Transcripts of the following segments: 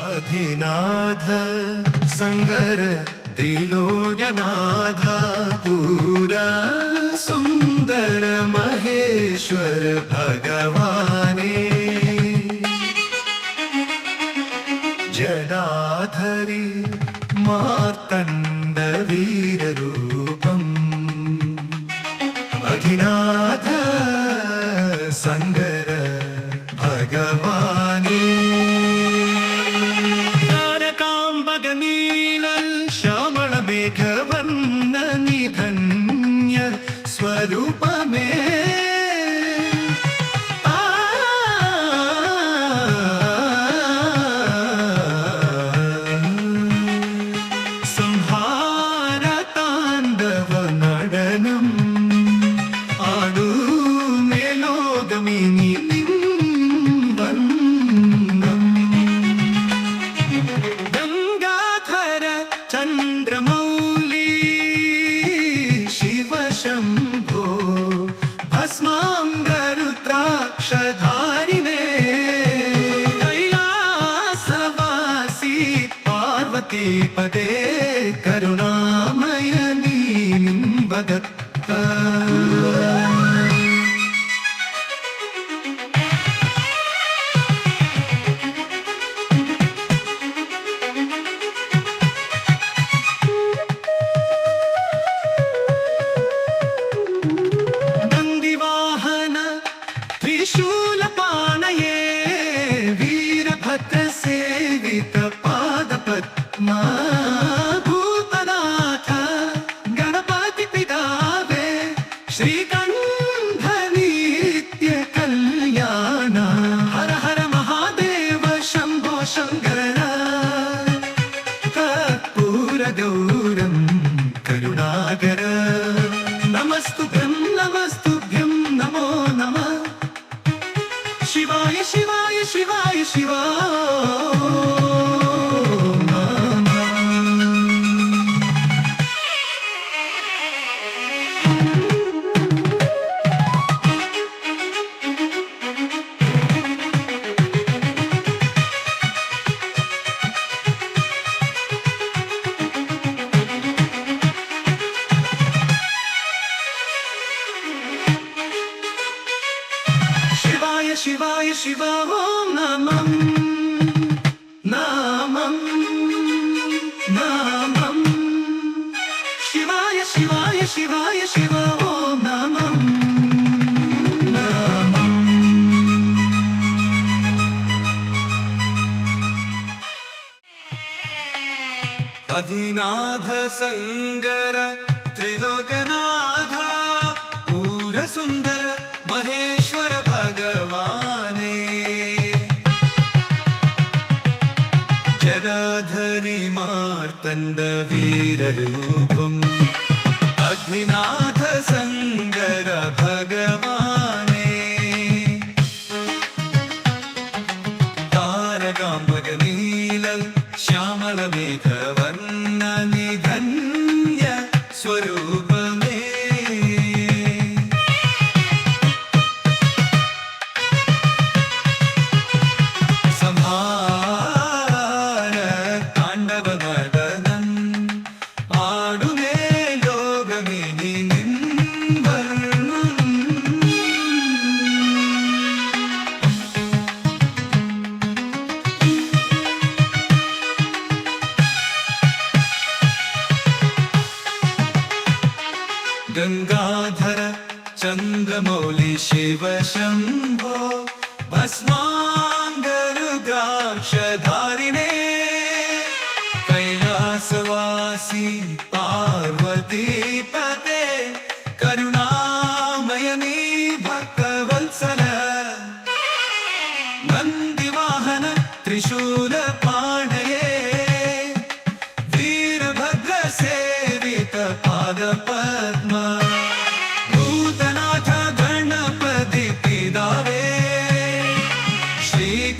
അധിനാഥ സങ്കര ത്രിലോകനാഥ പൂര സുന്ദര മഹേശ്വര ഭഗവാനേ. ജഡാധരി മാർത്തണ്ഡ വീരരൂപം അധിനാഥ ശ്യാമളമേഘവർണ നിധന്യ സ്വരൂപമേ तस्मां गरुद्राक्षधारिणे दयासवासि पार्वतीपदे करुणामयनीं वदत् శివాయ శివ ఓం నమం నామం నామం. శివాయ శివాయ శివాయ శివ ఓం నమం. అధినాథ సంగర త్రిలోకనా മാർത്തണ്ഡ വീരരൂപം. അഗ്നിനാഥ സങ്കര ഭഗവാനേ. താരകാമ്പക നീല ശ്യാമള മേഘവർണ നിധന്യ സ്വരൂപമേ गंगाधर चन्द्रमौलि शिव शम्भो भस्माङ्गरुद्राक्षधारिणे कैलासवासी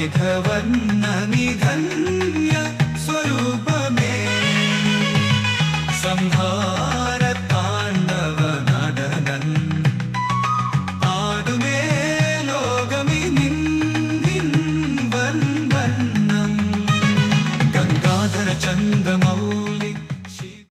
मेघवन्न निधन्